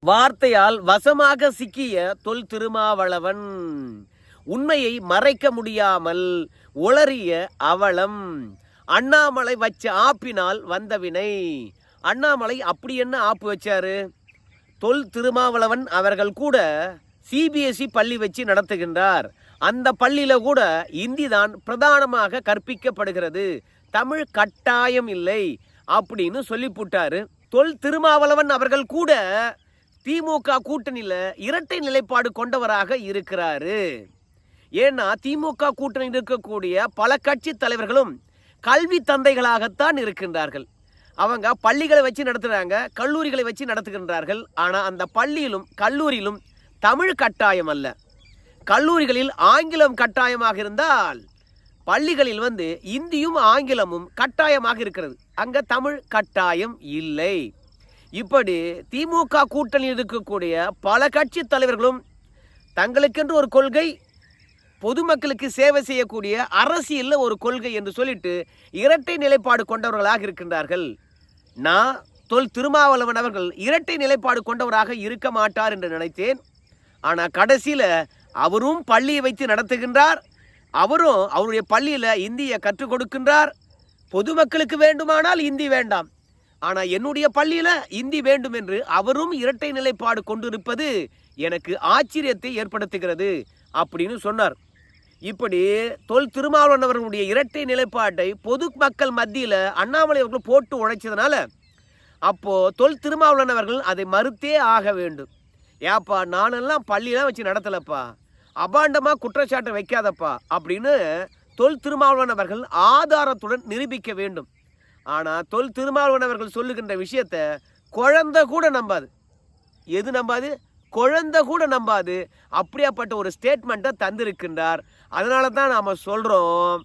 வார்த்தையால் வசமாக சிக்கிய தொல் திருமாவளவன் உண்மையை மறைக்க முடியாமல் உளறிய அவலம் அண்ணாமலை வச்ச ஆப்பினால் வந்த வினை. அண்ணாமலை அப்படி என்ன ஆப்பு வச்சாரு? தொல் திருமாவளவன் அவர்கள் கூட சிபிஎஸ்இ பள்ளி வச்சு நடத்துகின்றார். அந்த பள்ளியில கூட இந்தி தான் பிரதானமாக கற்பிக்கப்படுகிறது. தமிழ் கட்டாயம் இல்லை அப்படின்னு சொல்லி போட்டாரு. தொல் திருமாவளவன் அவர்கள் கூட திமுக கூட்டணியில் இரட்டை நிலைப்பாடு கொண்டவராக இருக்கிறாரு. ஏன்னா திமுக கூட்டணியில் இருக்கக்கூடிய பல கட்சி தலைவர்களும் கல்வி தந்தைகளாகத்தான் இருக்கின்றார்கள். அவங்க பள்ளிகளை வச்சு நடத்துகிறாங்க கல்லூரிகளை வச்சு நடத்துகின்றார்கள். ஆனால் அந்த பள்ளியிலும் கல்லூரியிலும் தமிழ் கட்டாயம் அல்ல. கல்லூரிகளில் ஆங்கிலம் கட்டாயமாக இருந்தால் பள்ளிகளில் வந்து இந்தியும் ஆங்கிலமும் கட்டாயமாக இருக்கிறது. அங்க தமிழ் கட்டாயம் இல்லை. இப்படி திமுக கூட்டணியில் இருக்கக்கூடிய பல கட்சி தலைவர்களும் தங்களுக்கென்று ஒரு கொள்கை பொதுமக்களுக்கு சேவை செய்யக்கூடிய அரசியலில் ஒரு கொள்கை என்று சொல்லிட்டு இரட்டை நிலைப்பாடு கொண்டவர்களாக இருக்கின்றார்கள். நான் தொல் திருமாவளவன் அவர்கள் இரட்டை நிலைப்பாடு கொண்டவராக இருக்க மாட்டார் என்று நினைத்தேன். ஆனால் கடைசியில் அவரும் பள்ளியை வைத்து நடத்துகின்றார். அவரும் அவருடைய பள்ளியில் இந்தியை கற்றுக் கொடுக்கின்றார். பொதுமக்களுக்கு வேண்டுமானால் இந்தி வேண்டாம். ஆனால் என்னுடைய பள்ளியில் இந்தி வேண்டும் என்று அவரும் இரட்டை நிலைப்பாடு கொண்டிருப்பது எனக்கு ஆச்சரியத்தை ஏற்படுத்துகிறது அப்படின்னு சொன்னார். இப்படி தொல் திருமாவளவன் அவர்களுடைய இரட்டை நிலைப்பாட்டை பொதுமக்கள் மத்தியில் அண்ணாமலை அவர்கள் போட்டு உழைச்சதுனால அப்போ தொல் திருமாவளவன் அவர்கள் அதை மறுத்தே ஆக வேண்டும். ஏப்பா நானெல்லாம் பள்ளியெல்லாம் வச்சு நடத்தலப்பா. அபாண்டமாக குற்றச்சாட்டை வைக்காதப்பா அப்படின்னு தொல் திருமாவளவனவர்கள் ஆதாரத்துடன் நிரூபிக்க வேண்டும். ஆனால் தொல் திருமாவளவனவர்கள் சொல்லுகின்ற விஷயத்த குழந்தை கூட நம்பாது. எது நம்பாது? குழந்தை கூட நம்பாது. அப்படியாப்பட்ட ஒரு ஸ்டேட்மெண்ட்டை தந்திருக்கின்றார். அதனால தான் நாம் சொல்கிறோம்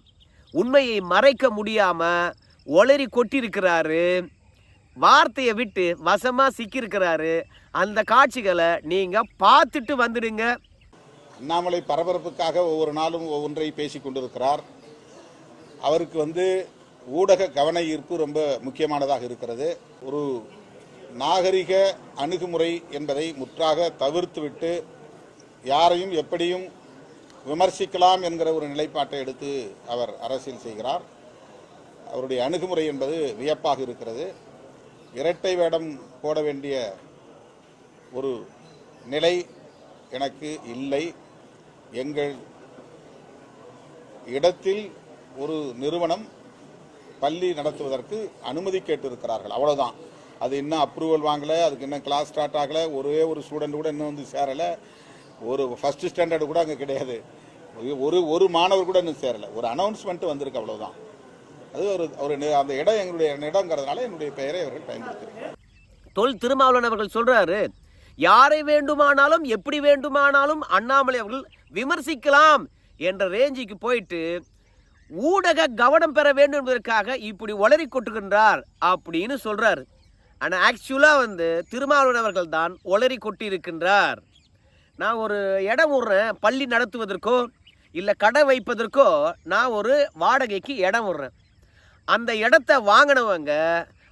உண்மையை மறைக்க முடியாமல் ஒளரி கொட்டியிருக்கிறாரு. வார்த்தையை விட்டு வசமாக சிக்கியிருக்கிறாரு. அந்த காட்சிகளை நீங்கள் பார்த்துட்டு வந்துடுங்க. அண்ணாமலை பரபரப்புக்காக ஒவ்வொரு நாளும் ஒவ்வொன்றை பேசிக் கொண்டிருக்கிறார். அவருக்கு வந்து ஊடக கவன ஈர்ப்பு ரொம்ப முக்கியமானதாக இருக்கிறது. ஒரு நாகரிக அணுகுமுறை என்பதை முற்றாக தவிர்த்துவிட்டு யாரையும் எப்படியும் விமர்சிக்கலாம் என்கிற ஒரு நிலைப்பாட்டை எடுத்து அவர் அரசியல் செய்கிறார். அவருடைய அணுகுமுறை என்பது வியப்பாக இருக்கிறது. இரட்டை வேடம் போட வேண்டிய ஒரு நிலை எனக்கு இல்லை. எங்கள் இடத்தில் ஒரு நிறுவனம் பள்ளி நடத்துவதற்கு அனுமதி கேட்டிருக்கிறார்கள். அவ்வளவுதான். அது இன்னும் அப்ரூவல் வாங்கலை அதுக்கு இன்னும் கிளாஸ் ஸ்டார்ட் ஆகலை ஒரே ஒரு ஸ்டூடெண்ட் கூட இன்னும் வந்து சேரலை. ஒரு ஃபஸ்ட்டு ஸ்டாண்டர்டு கூட அங்கே கிடையாது. ஒரு ஒரு மாணவர் கூட இன்னும் சேரலை. ஒரு அனௌன்ஸ்மெண்ட் வந்திருக்கு அவ்வளவுதான். அது ஒரு ஒரு அந்த இடம் எங்களுடைய இடங்கிறதுனால என்னுடைய பெயரை அவர்கள் பயன்படுத்துகிறார் தொல் திருமாவளவன் அவர்கள் சொல்கிறாரு யாரை வேண்டுமானாலும் எப்படி வேண்டுமானாலும் அண்ணாமலை அவர்கள் விமர்சிக்கலாம் என்ற ரேஞ்சுக்கு போயிட்டு ஊடக கவனம் பெற வேண்டும் என்பதற்காக இப்படி ஒளரி கொட்டுகின்றார் அப்படின்னு சொல்கிறார் ஆனால் ஆக்சுவலாக வந்து திருமாவளவன் அவர்கள் தான் ஒளரி கொட்டி இருக்கின்றார் நான் ஒரு இடம் விடுறேன் பள்ளி நடத்துவதற்கோ இல்லை கடை வைப்பதற்கோ நான் ஒரு வாடகைக்கு இடம் விடுறேன். அந்த இடத்த வாங்கினவங்க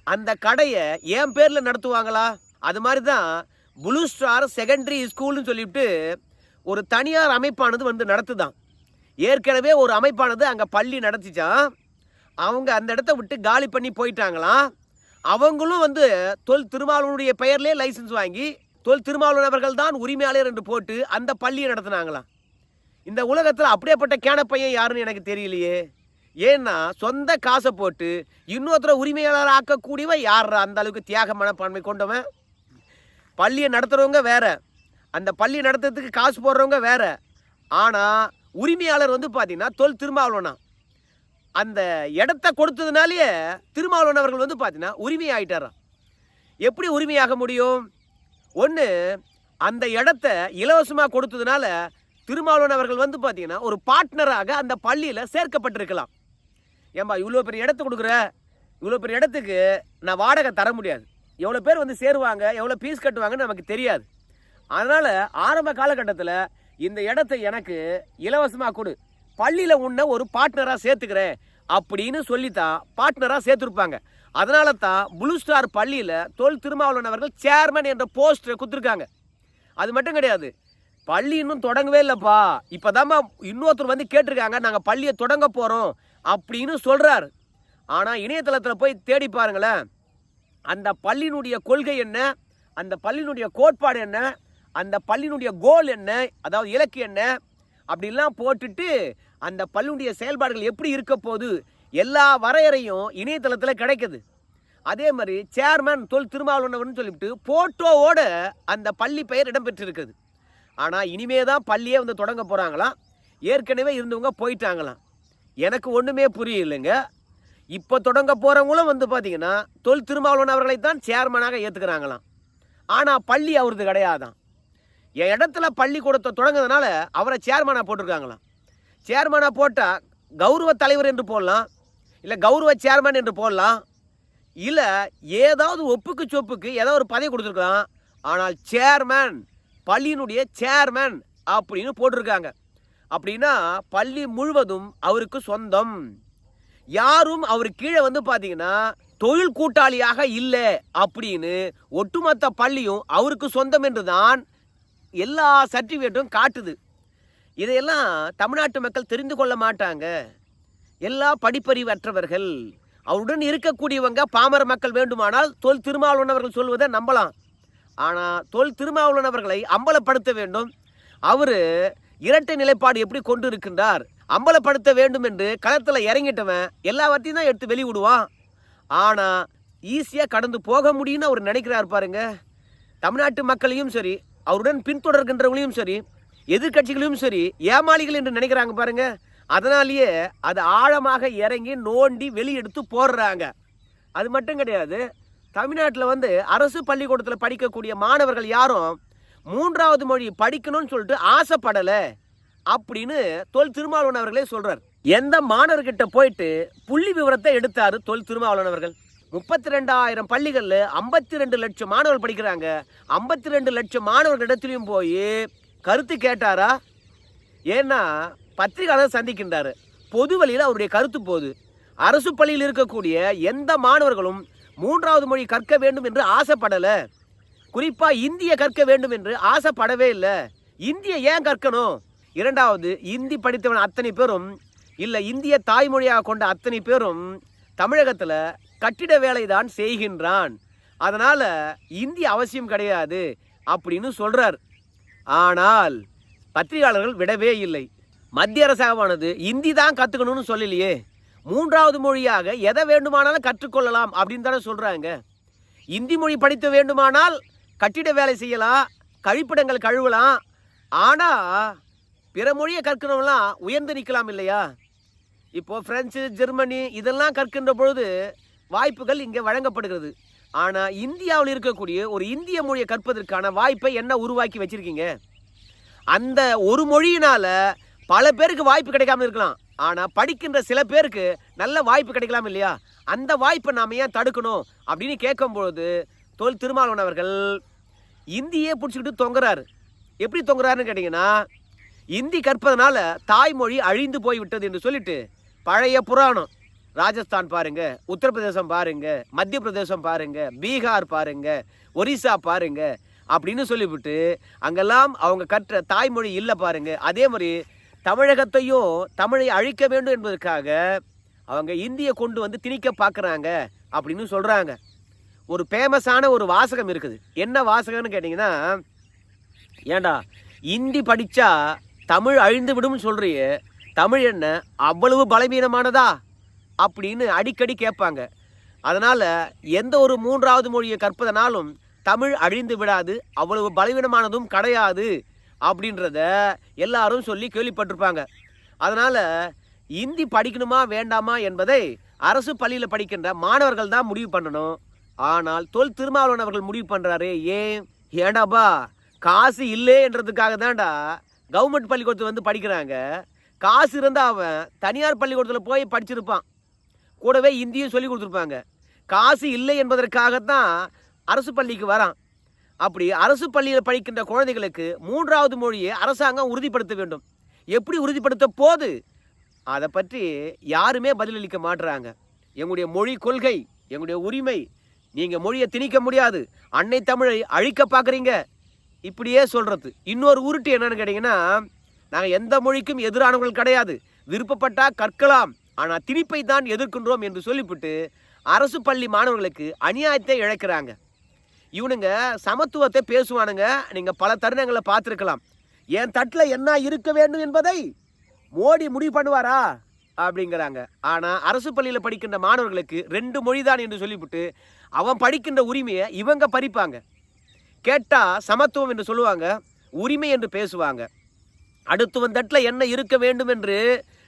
அந்த கடையை என் பேரில் நடத்துவாங்களா? அது மாதிரி தான் ப்ளூ ஸ்டார் செகண்டரி ஸ்கூல்னு சொல்லிவிட்டு ஒரு தனியார் அமைப்பானது வந்து நடத்துதான். ஏற்கனவே ஒரு அமைப்பானது அங்கே பள்ளி நடத்திச்சான் அவங்க அந்த இடத்த விட்டு காலி பண்ணி போயிட்டாங்களாம். அவங்களும் வந்து தொல் திருமாவளவனுடைய பெயர்லேயே லைசன்ஸ் வாங்கி தொல் திருமாவளவன் அவர்கள் தான் உரிமையாளர் என்று போட்டு அந்த பள்ளியை நடத்தினாங்களாம். இந்த உலகத்தில் அப்படியேப்பட்ட கேன பையன் யாருன்னு எனக்கு தெரியலையே. ஏன்னா சொந்த காசை போட்டு இன்னொருத்தரை உரிமையாளர் ஆக்கக்கூடியவன் யார் அந்த அளவுக்கு தியாக மனப்பான்மை கொண்டவன். பள்ளியை நடத்துகிறவங்க வேற. அந்த பள்ளி நடத்துறதுக்கு காசு போடுறவங்க வேறு. ஆனால் உரிமையாளர் வந்து பார்த்தீங்கன்னா தொல் திருமாவளவனா. அந்த இடத்த கொடுத்ததுனாலேயே திருமாவளவன் அவர்கள் வந்து பார்த்தீங்கன்னா உரிமை ஆயிட்டாராம் எப்படி உரிமையாக முடியும்? ஒன்று அந்த இடத்த இலவசமாக கொடுத்ததுனால திருமாவளவன் அவர்கள் வந்து பார்த்தீங்கன்னா ஒரு பார்ட்னராக அந்த பள்ளியில் சேர்க்கப்பட்டிருக்கலாம். ஏம்பா இவ்வளோ பெரிய இடத்த கொடுக்குற? இவ்வளோ பெரிய இடத்துக்கு நான் வாடகை தர முடியாது. எவ்வளோ பேர் வந்து சேருவாங்க? எவ்வளோ ஃபீஸ் கட்டுவாங்கன்னு நமக்கு தெரியாது. அதனால் ஆரம்ப காலகட்டத்தில் இந்த இடத்த எனக்கு இலவசமாக கொடு. பள்ளியில் உன்னை ஒரு பார்ட்னராக சேர்த்துக்கிறேன் அப்படின்னு சொல்லித்தான் பார்ட்னராக சேர்த்துருப்பாங்க. அதனால தான் ப்ளூ ஸ்டார் பள்ளியில் தொல் திருமாவளவன் அவர்கள் சேர்மன் என்ற போஸ்டரை கொடுத்துருக்காங்க. அது மட்டும் கிடையாது. பள்ளி இன்னும் தொடங்கவே இல்லைப்பா. இப்போதாம்மா இன்னொருத்தர் வந்து கேட்டிருக்காங்க நாங்கள் பள்ளியை தொடங்க போகிறோம் அப்படின்னு சொல்கிறார் ஆனால் இணையதளத்தில் போய் தேடி பாருங்களேன். அந்த பள்ளியினுடைய கொள்கை என்ன? அந்த பள்ளியினுடைய கோட்பாடு என்ன? அந்த பள்ளியினுடைய கோல் என்ன? அதாவது இலக்கு என்ன? அப்படிலாம் போட்டுட்டு அந்த பள்ளியுடைய செயல்பாடுகள் எப்படி இருக்க போகுது? எல்லா வரையறையும் இணையதளத்தில் கிடைக்குது. அதே மாதிரி சேர்மேன் தொல் திருமாவளவன் சொல்லிவிட்டு போட்டோவோட அந்த பள்ளி பெயர் இடம்பெற்றிருக்குது. ஆனால் இனிமே தான் பள்ளியே வந்து தொடங்க போகிறாங்களாம் ஏற்கனவே இருந்தவங்க போயிட்டாங்களாம். எனக்கு ஒன்றுமே புரியலைங்க. இப்போ தொடங்க போகிறவங்களும் வந்து பார்த்தீங்கன்னா தொல் திருமாவளவன் அவர்களை தான் சேர்மனாக ஏற்றுக்கிறாங்களாம் ஆனால் பள்ளி அவரது கிடையாதான் என் இடத்துல பள்ளிக்கூடத்தை தொடங்குறதுனால அவரை சேர்மனாக போட்டிருக்காங்களாம். சேர்மனாக போட்டால் கௌரவ தலைவர் என்று போடலாம் இல்லை கௌரவ சேர்மன் என்று போடலாம் இல்லை ஏதாவது ஒப்புக்கு சொப்புக்கு ஏதாவது ஒரு பதவி கொடுத்துருக்கலாம். ஆனால் சேர்மன் பள்ளியினுடைய சேர்மன் அப்படின்னு போட்டிருக்காங்க. அப்படின்னா பள்ளி முழுவதும் அவருக்கு சொந்தம். யாரும் அவர் கீழே வந்து பார்த்தீங்கன்னா தொழில் கூட்டாளியாக இல்லை அப்படின்னு ஒட்டுமொத்த பள்ளியும் அவருக்கு சொந்தம் என்று தான் எல்லா சர்டிஃபிகேட்டும் காட்டுது. இதையெல்லாம் தமிழ்நாட்டு மக்கள் தெரிந்து கொள்ள மாட்டாங்க. எல்லா படிப்பறிவற்றவர்கள் அவருடன் இருக்கக்கூடியவங்க பாமர மக்கள் வேண்டுமானால் தொல் திருமாவளவன் அவர்கள் சொல்வதை நம்பலாம். ஆனால் தொல் திருமாவளவன் அவர்களை அம்பலப்படுத்த வேண்டும். அவர் இரட்டை நிலைப்பாடு எப்படி கொண்டு இருக்கின்றார்? அம்பலப்படுத்த வேண்டும் என்று களத்தில் இறங்கிட்டவன் எல்லாவற்றையும் தான் எடுத்து வெளிவிடுவான் ஆனால் ஈஸியாக கடந்து போக முடியும்னு அவர் நினைக்கிறார் பாருங்க. தமிழ்நாட்டு மக்களையும் சரி அவருடன் பின்தொடர்கின்றவங்களையும் சரி எதிர்க்கட்சிகளையும் சரி ஏமாளிகள் என்று நினைக்கிறாங்க பாருங்க. அதனாலேயே அது ஆழமாக இறங்கி நோண்டி வெளியெடுத்து போடுறாங்க. அது மட்டும் கிடையாது தமிழ்நாட்டில் வந்து அரசு பள்ளிக்கூடத்தில் படிக்கக்கூடிய மாணவர்கள் யாரும் மூன்றாவது மொழி படிக்கணும்னு சொல்லிட்டு ஆசைப்படலை அப்படின்னு தொல் திருமாவளவன் அவர்களே சொல்றார். எந்த மாணவர்கிட்ட போயிட்டு புள்ளி விவரத்தை எடுத்தாரு தொல் திருமாவளவன் அவர்கள்? முப்பத்தி ரெண்டாயிரம் பள்ளிகளில் ஐம்பத்தி ரெண்டு லட்சம் மாணவர்கள் படிக்கிறாங்க. ஐம்பத்தி ரெண்டு லட்சம் மாணவர்களிடத்திலையும் போய் கருத்து கேட்டாரா? ஏன்னா பத்திரிகையாளர் சந்திக்கின்றார். பொது வழியில் அவருடைய கருத்து போகுது. அரசு பள்ளியில் இருக்கக்கூடிய எந்த மாணவர்களும் மூன்றாவது மொழி கற்க வேண்டும் என்று ஆசைப்படலை. குறிப்பாக இந்திய கற்க வேண்டும் என்று ஆசைப்படவே இல்லை. இந்திய ஏன் கற்கணும்? இரண்டாவது இந்தி படித்தவன் அத்தனை பேரும் இல்லை இந்திய தாய்மொழியாக கொண்ட அத்தனை பேரும் தமிழகத்தில் கட்டிட வேலை தான் செய்கின்றான். அதனால் இந்தி அவசியம் கிடையாது அப்படின்னு சொல்கிறார் ஆனால் பத்திரிகையாளர்கள் விடவே இல்லை. மத்திய அரசாங்கமானது இந்தி தான் கற்றுக்கணும்னு சொல்லலையே. மூன்றாவது மொழியாக எதை வேண்டுமானாலும் கற்றுக்கொள்ளலாம் அப்படின்னு தானே சொல்கிறாங்க இந்தி மொழி படித்த வேண்டுமானால் கட்டிட வேலை செய்யலாம் கழிப்பிடங்கள் கழுவலாம். ஆனால் பிற மொழியை கற்கிறவங்களாம் உயர்ந்து நிற்கலாம் இல்லையா? இப்போ பிரெஞ்சு ஜெர்மனி இதெல்லாம் கற்கின்ற பொழுது வாய்ப்புகள் இங்கே வழங்கப்படுகிறது. ஆனால் இந்தியாவில் இருக்கக்கூடிய ஒரு இந்திய மொழியை கற்பதற்கான வாய்ப்பை என்ன உருவாக்கி வச்சிருக்கீங்க? அந்த ஒரு மொழியினால் பல பேருக்கு வாய்ப்பு கிடைக்காம இருக்கலாம். ஆனால் படிக்கின்ற சில பேருக்கு நல்ல வாய்ப்பு கிடைக்கலாம் இல்லையா? அந்த வாய்ப்பை நாம் ஏன் தடுக்கணும்? அப்படின்னு கேட்கும்பொழுது தொல் திருமாவளவன் அவர்கள் இந்தியே பிடிச்சிக்கிட்டு தொங்குறாரு. எப்படி தொங்குறாருன்னு கேட்டிங்கன்னா இந்தி கற்பதனால தாய்மொழி அழிந்து போய் விட்டது என்று சொல்லிட்டு பழைய புராணம். ராஜஸ்தான் பாருங்க உத்தரப்பிரதேசம் பாருங்க மத்திய பிரதேசம் பாருங்க பீகார் பாருங்க ஒரிசா பாருங்க அப்படின்னு சொல்லிவிட்டு அங்கெல்லாம் அவங்க கற்ற தாய்மொழி இல்லை பாருங்க. அதே மாதிரி தமிழகத்தையும் தமிழை அழிக்க வேண்டும் என்பதற்காக அவங்க இந்தியை கொண்டு வந்து திணிக்க பார்க்குறாங்க அப்படின்னு சொல்கிறாங்க ஒரு ஃபேமஸான ஒரு வாசகம் இருக்குது. என்ன வாசகம்னு கேட்டிங்கன்னா ஏண்டா இந்தி படித்தா தமிழ் அழிந்து விடும்னு சொல்கிறியே தமிழ் என்ன அவ்வளவு பலவீனமானதா? அப்படின்னு அடிக்கடி கேட்பாங்க. அதனால் எந்த ஒரு மூன்றாவது மொழியை கற்பதனாலும் தமிழ் அழிந்து விடாது அவ்வளவு பலவீனமானதும் கிடையாது அப்படின்றத எல்லாரும் சொல்லி கேள்விப்பட்டிருப்பாங்க. அதனால் இந்தி படிக்கணுமா வேண்டாமா என்பதை அரசு பள்ளியில் படிக்கின்ற மாணவர்கள் தான் முடிவு பண்ணணும். ஆனால் தொல் திருமாவளவன் அவர்கள் முடிவு பண்ணுறாரு ஏன்? ஏண்டாப்பா காசு இல்லை என்றதுக்காக தான்டா கவர்மெண்ட் பள்ளிக்கூடத்தில் வந்து படிக்கிறாங்க. காசு இருந்தால் அவன் தனியார் பள்ளிக்கூடத்தில் போய் படிச்சிருப்பான். கூடவே இந்தியும் சொல்லி கொடுத்துருப்பாங்க. காசு இல்லை என்பதற்காகத்தான் அரசு பள்ளிக்கு வரான். அப்படி அரசு பள்ளியில் படிக்கின்ற குழந்தைகளுக்கு மூன்றாவது மொழியை அரசாங்கம் உறுதிப்படுத்த வேண்டும். எப்படி உறுதிப்படுத்த போது? அதை பற்றி யாருமே பதிலளிக்க மாட்டுறாங்க எங்களுடைய மொழி கொள்கை எங்களுடைய உரிமை நீங்கள் மொழியை திணிக்க முடியாது. அன்னை தமிழை அழிக்க பார்க்குறீங்க இப்படியே சொல்கிறது இன்னொரு உருட்டு என்னன்னு கேட்டிங்கன்னா நாங்கள் எந்த மொழிக்கும் எதிரானவர்கள் கிடையாது. விருப்பப்பட்டா கற்கலாம். ஆனால் திணிப்பை தான் எதிர்க்கின்றோம் என்று சொல்லிவிட்டு அரசு பள்ளி மாணவர்களுக்கு அநியாயத்தை இழைக்கிறாங்க. இவனுங்க சமத்துவத்தை பேசுவானுங்க. நீங்கள் பல தருணங்களை பார்த்துருக்கலாம். என் தட்டில் என்ன இருக்க வேண்டும் என்பதை மோடி முடிவு பண்ணுவாரா? அப்படிங்கிறாங்க. ஆனால் அரசு பள்ளியில் படிக்கின்ற மாணவர்களுக்கு ரெண்டு மொழிதான் என்று சொல்லிவிட்டு அவன் படிக்கின்ற உரிமையை இவங்க பறிப்பாங்க. கேட்டால் சமத்துவம் என்று சொல்லுவாங்க. உரிமை என்று பேசுவாங்க. அடுத்தவன் தட்டில் என்ன இருக்க வேண்டும் என்று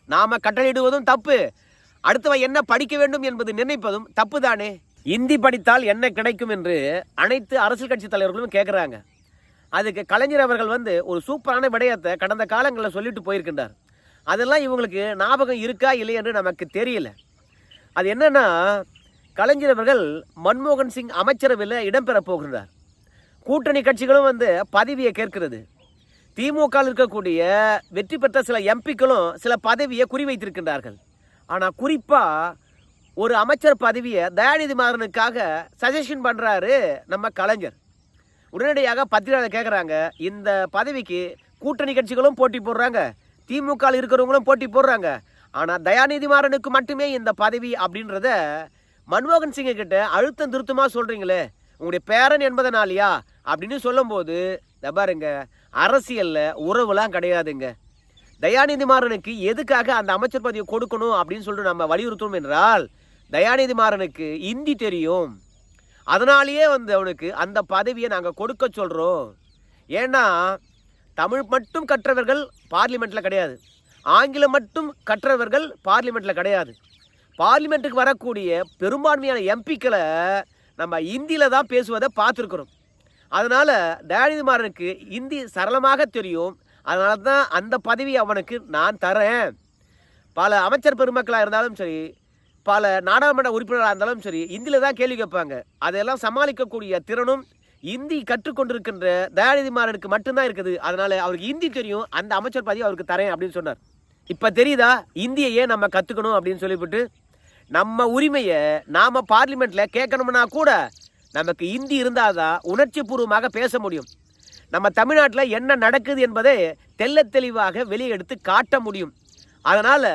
நாம் கட்டளையிடுவதும் தப்பு. அடுத்தவன் என்ன படிக்க வேண்டும் என்பது நிர்ணயிப்பதும் தப்பு தானே இந்தி படித்தால் என்ன கிடைக்கும் என்று அனைத்து அரசியல் கட்சி தலைவர்களும் கேட்குறாங்க அதுக்கு கலைஞர் அவர்கள் வந்து ஒரு சூப்பரான விடயத்தை கடந்த காலங்களில் சொல்லிட்டு போயிருக்கின்றார். அதெல்லாம் இவங்களுக்கு ஞாபகம் இருக்கா இல்லை என்று நமக்கு தெரியல. அது என்னன்னா கலைஞர் அவர்கள் மன்மோகன் சிங் அமைச்சரவையில் இடம்பெற போகின்றார். கூட்டணி கட்சிகளும் வந்து பதவியை கேட்கிறது. திமுகவில் இருக்கக்கூடிய வெற்றி பெற்ற சில எம்பிக்களும் சில பதவியை குறிவைத்திருக்கின்றார்கள். ஆனால் குறிப்பாக ஒரு அமைச்சர் பதவியை தயாநிதி மாறனுக்காக சஜஷன் பண்ணுறாரு நம்ம கலைஞர். உடனடியாக பத்திரிகையாளர் கேட்குறாங்க இந்த பதவிக்கு கூட்டணி கட்சிகளும் போட்டி போடுறாங்க திமுகவில் இருக்கிறவங்களும் போட்டி போடுறாங்க. ஆனால் தயாநிதி மாறனுக்கு மட்டுமே இந்த பதவி அப்படின்றத மன்மோகன் சிங்கை கிட்ட அழுத்தம் திருத்தமாக சொல்கிறீங்களே உங்களுடைய பேரன் என்பதனாலயா அப்படின்னு சொல்லும்போது பாருங்க அரசியலில் உறவுலாம் கிடையாதுங்க. தயாநிதி மாறனுக்கு எதுக்காக அந்த அமைச்சர் பதவியை கொடுக்கணும் அப்படின்னு சொல்லிட்டு நம்ம வலியுறுத்தணும் என்றால் தயாநிதி மாறனுக்கு இந்தி தெரியும். அதனாலேயே வந்து அவனுக்கு அந்த பதவியை நாங்கள் கொடுக்க சொல்கிறோம் ஏன்னா தமிழ் மட்டும் கற்றவர்கள் பார்லிமெண்ட்டில் கிடையாது. ஆங்கிலம் மட்டும் கற்றவர்கள் பார்லிமெண்ட்டில் கிடையாது. பார்லிமெண்ட்டுக்கு வரக்கூடிய பெரும்பான்மையான எம்பிக்களை நம்ம இந்தியில் தான் பேசுவதை பார்த்துருக்குறோம். அதனால் தயாநிதி ஹிந்தி இந்தி சரளமாக தெரியும். அதனால தான் அந்த பதவி அவனுக்கு நான் தரேன். பல அமைச்சர் பெருமக்களாக இருந்தாலும் சரி பல நாடாளுமன்ற உறுப்பினராக இருந்தாலும் சரி இந்தியில் தான் கேள்வி கேட்பாங்க. அதையெல்லாம் சமாளிக்கக்கூடிய திறனும் இந்தி கற்றுக்கொண்டிருக்கின்ற தயாநிதிமாறனுக்கு மட்டும்தான் இருக்குது. அதனால் அவருக்கு இந்தி தெரியும் அந்த அமைச்சர் பதவி அவருக்கு தரேன் அப்படின்னு சொன்னார். இப்போ தெரியுதா? இந்தியையே ஏன் நம்ம கற்றுக்கணும் அப்படின்னு சொல்லிவிட்டு நம்ம உரிமையை நாம் பார்லிமெண்ட்டில் கேட்கணும்னா கூட நமக்கு இந்தி இருந்தால் தான் உணர்ச்சி பூர்வமாக பேச முடியும். நம்ம தமிழ்நாட்டில் என்ன நடக்குது என்பதை தெல்ல தெளிவாக வெளியெடுத்து காட்ட முடியும். அதனால்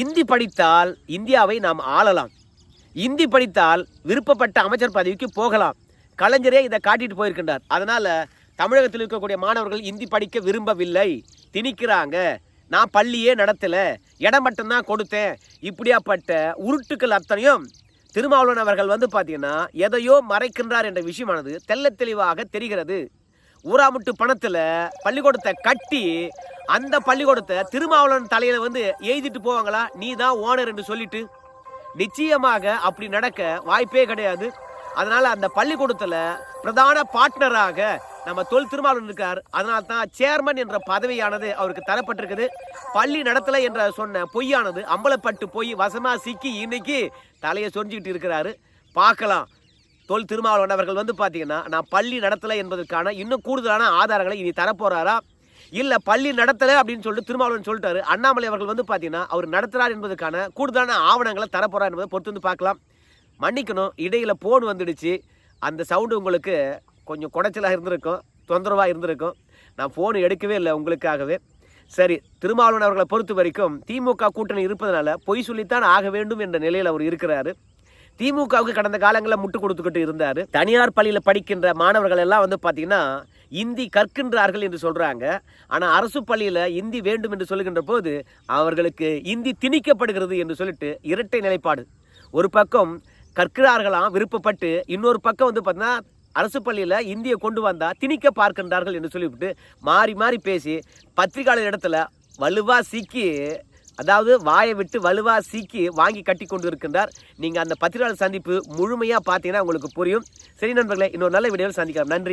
இந்தி படித்தால் இந்தியாவை நாம் ஆளலாம். இந்தி படித்தால் விருப்பப்பட்ட அமைச்சர் பதவிக்கு போகலாம். கலைஞரே இதை காட்டிட்டு போயிருக்கின்றார். அதனால் தமிழகத்தில் இருக்கக்கூடிய மாணவர்கள் இந்தி படிக்க விரும்பவில்லை. திணிக்கிறாங்க. நான் பள்ளியே நடத்தலை. இடம் மட்டும்தான் கொடுத்தேன். இப்படியாப்பட்ட உருட்டுக்கள் அத்தனையும் திருமாவளவன் அவர்கள் வந்து பார்த்தீங்கன்னா எதையோ மறைக்கின்றார் என்ற விஷயமானது தெல்ல தெளிவாக தெரிகிறது. ஊராமுட்டு பணத்தில் பள்ளிக்கூடத்தை கட்டி அந்த பள்ளிக்கூடத்தை திருமாவளவன் தலையில் வந்து எழுதிட்டு போவாங்களா? நீ தான் ஓனர் என்று சொல்லிட்டு நிச்சயமாக அப்படி நடக்க வாய்ப்பே கிடையாது. அதனால் அந்த பள்ளிக்கூடத்தில் பிரதான பார்ட்னராக நம்ம தொல் திருமாவளவன் இருக்கார். அதனால தான் சேர்மன் என்ற பதவியானது அவருக்கு தரப்பட்டிருக்குது. பள்ளி நடத்தலை என்ற சொன்ன பொய்யானது அம்பலப்பட்டு போய் வசமாக சிக்கி இன்னைக்கு தலையை சொரிஞ்சுக்கிட்டு இருக்கிறாரு. பார்க்கலாம். தொல் திருமாவளவன் அவர்கள் வந்து பார்த்தீங்கன்னா நான் பள்ளி நடத்தலை என்பதற்கான இன்னும் கூடுதலான ஆதாரங்களை இனி தரப்போறாரா? இல்லை பள்ளி நடத்தலை அப்படின்னு சொல்லிட்டு திருமாவளவன் சொல்லிட்டாரு. அண்ணாமலை அவர்கள் வந்து பார்த்தீங்கன்னா அவர் நடத்துறார் என்பதற்கான கூடுதலான ஆவணங்களை தரப்போறார் என்பதை பொறுத்து வந்து பார்க்கலாம். மன்னிக்கணும் இடையில் போன் வந்துடுச்சு. அந்த சவுண்டு உங்களுக்கு கொஞ்சம் குடைச்சலாக இருந்திருக்கும் தொந்தரவாக இருந்திருக்கும். நான் ஃபோன் எடுக்கவே இல்லை உங்களுக்காகவே. சரி திருமாவளவன் அவர்களை பொறுத்த வரைக்கும் திமுக கூட்டணி இருப்பதனால பொய் சொல்லித்தான் ஆக வேண்டும் என்ற நிலையில் அவர் இருக்கிறாரு. திமுகவுக்கு கடந்த காலங்களில் முட்டு கொடுத்துக்கிட்டு இருந்தார். தனியார் பள்ளியில் படிக்கின்ற மாணவர்கள் எல்லாம் வந்து பார்த்தீங்கன்னா இந்தி கற்கின்றார்கள் என்று சொல்கிறாங்க ஆனால் அரசு பள்ளியில் இந்தி வேண்டும் என்று சொல்லுகின்ற போது அவர்களுக்கு இந்தி திணிக்கப்படுகிறது என்று சொல்லிட்டு இரட்டை நிலைப்பாடு. ஒரு பக்கம் கற்கிறார்களாம் விருப்பப்பட்டு இன்னொரு பக்கம் வந்து பார்த்தீங்கன்னா அரசு பள்ளியில் இந்தியை கொண்டு வந்தால் திணிக்க பார்க்கின்றார்கள் என்று சொல்லிவிட்டு மாறி மாறி பேசி பத்திரிகையாளர் இடத்துல வலுவாக சிக்கி அதாவது வாயை விட்டு வலுவாக சீக்கி வாங்கி கட்டி கொண்டு இருக்கின்றார் நீங்கள் அந்த பத்திரிகையாளர் சந்திப்பு முழுமையாக பார்த்தீங்கன்னா உங்களுக்கு புரியும். சரி நண்பர்களே இன்னொரு நல்ல வீடியோவில் சந்திக்கலாம். நன்றி.